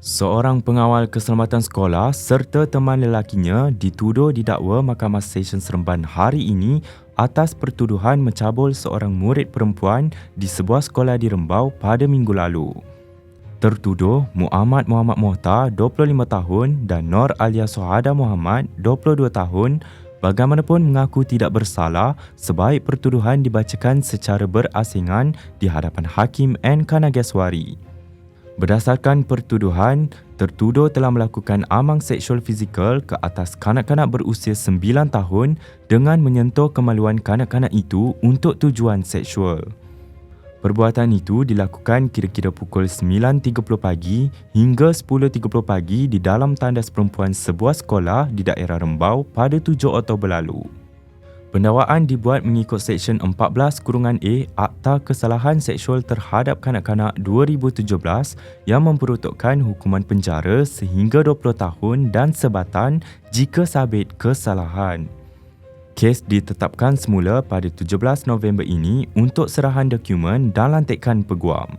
Seorang pengawal keselamatan sekolah serta teman lelakinya dituduh didakwa Mahkamah Session Seremban hari ini atas pertuduhan mencabul seorang murid perempuan di sebuah sekolah di Rembau pada minggu lalu. Tertuduh Muhammad Muhammad Mohtar, 25 tahun dan Nor Alia Sohada Muhammad, 22 tahun, bagaimanapun mengaku tidak bersalah sebaik pertuduhan dibacakan secara berasingan di hadapan Hakim N. Kanageswari. Berdasarkan pertuduhan, tertuduh telah melakukan amang seksual fizikal ke atas kanak-kanak berusia 9 tahun dengan menyentuh kemaluan kanak-kanak itu untuk tujuan seksual. Perbuatan itu dilakukan kira-kira pukul 9.30 pagi hingga 10.30 pagi di dalam tandas perempuan sebuah sekolah di daerah Rembau pada 7 Oktober lalu. Pendakwaan dibuat mengikut Seksyen 14 Kurungan A Akta Kesalahan Seksual Terhadap Kanak-Kanak 2017 yang memperuntukkan hukuman penjara sehingga 20 tahun dan sebatan jika sabit kesalahan. Kes ditetapkan semula pada 17 November ini untuk serahan dokumen dan lantikan peguam.